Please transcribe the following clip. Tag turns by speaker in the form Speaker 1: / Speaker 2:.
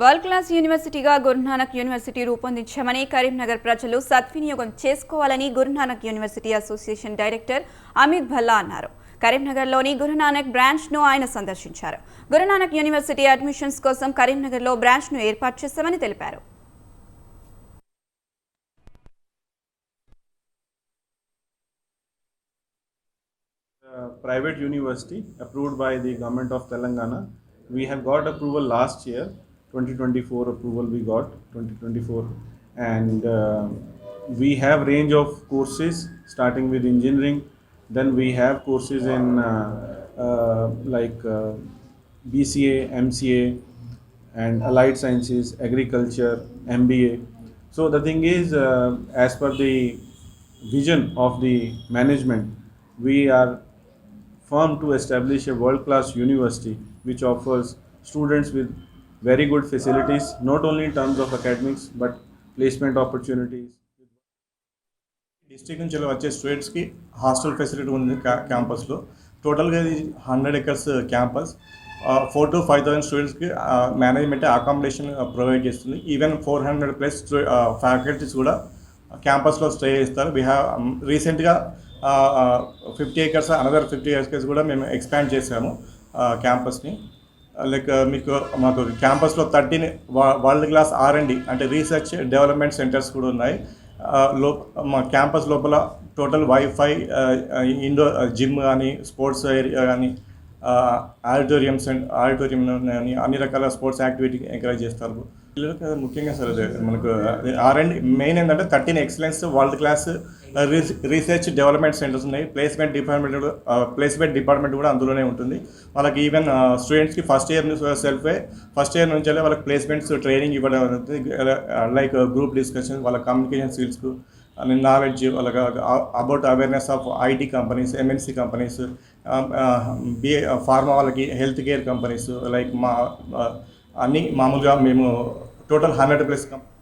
Speaker 1: World class యూనివర్సిటీగా Guru Nanak university రూపొందించామని కరీంనగర్ ప్రజలు సద్వినియోగం చేసుకోవాలని Guru Nanak university association director Amit Bhalla అన్నారు. కరీంనగర్లోని గురునానక్ బ్రాంచ్ను ఆయన సందర్శించారు. గురునానక్ యూనివర్సిటీ అడ్మిషన్స్ కోసం కరీంనగర్లో బ్రాంచ్ను ఏర్పాటు చేశామని తెలిపారు.
Speaker 2: Private private university approved by the government of Telangana. We have got approval last year, 2024 approval we got 2024, and uh, we have range of courses starting with engineering. Then we have courses in uh, uh, like uh, BCA, MCA, and allied sciences, agriculture, MBA. So the thing is, uh, as per the vision of the management, we are firm to establish a world class university which offers students with very good facilities, not only in terms of academics but placement opportunities.
Speaker 3: District నుంచి వచ్చే స్టూడెంట్స్కి hostel facility ఉంది క్యా- క్యాంపస్లో టోటల్గా ఇది hundred acres campus four to five thousand స్టూడెంట్స్కి management accommodation provide చేస్తుంది. Even four hundred plus faculties కూడా క్యాంపస్లో స్టే చేస్తారు. వీ హ్యావ్ రీసెంట్గా fifty acres another fifty acres కూడా మేము ఎక్స్పాండ్ చేసాము క్యాంపస్ని లైక్ మీకు మాకు క్యాంపస్లో thirteen world class R and అంటే రీసెర్చ్ డెవలప్మెంట్ సెంటర్స్ కూడా ఉన్నాయి. లో మా క్యాంపస్ లోపల టోటల్ వైఫై ఇండోర్ జిమ్ కానీ స్పోర్ట్స్ ఏరియా కానీ ఆడిటోరియంస్ అండ్ ఆడిటోరియం అని అన్ని రకాల స్పోర్ట్స్ యాక్టివిటీ ఎంకరేజ్ చేస్తారు. ముఖ్యంగా సార్ మనకు ఆర్ అండ్ మెయిన్ ఏంటంటే thirteen excellence world class research development centres ఉన్నాయి. ప్లేస్మెంట్ డిపార్ట్మెంట్ ప్లేస్మెంట్ డిపార్ట్మెంట్ కూడా అందులోనే ఉంటుంది. వాళ్ళకి ఈవెన్ స్టూడెంట్స్కి ఫస్ట్ ఇయర్ నుంచి సెల్ఫే ఫస్ట్ ఇయర్ నుంచి వాళ్ళకి ప్లేస్మెంట్స్ ట్రైనింగ్ ఇవ్వడం లైక్ గ్రూప్ డిస్కషన్ వాళ్ళ కమ్యూనికేషన్ స్కిల్స్కు అని నాలెడ్జ్ వాళ్ళకి about awareness of IT companies MNC companies BA pharma వాళ్ళకి హెల్త్ కేర్ కంపెనీస్ లైక్ మా అన్నీ అన్ని మామూలుగా మేము టోటల్ హండ్రెడ్ ప్లస్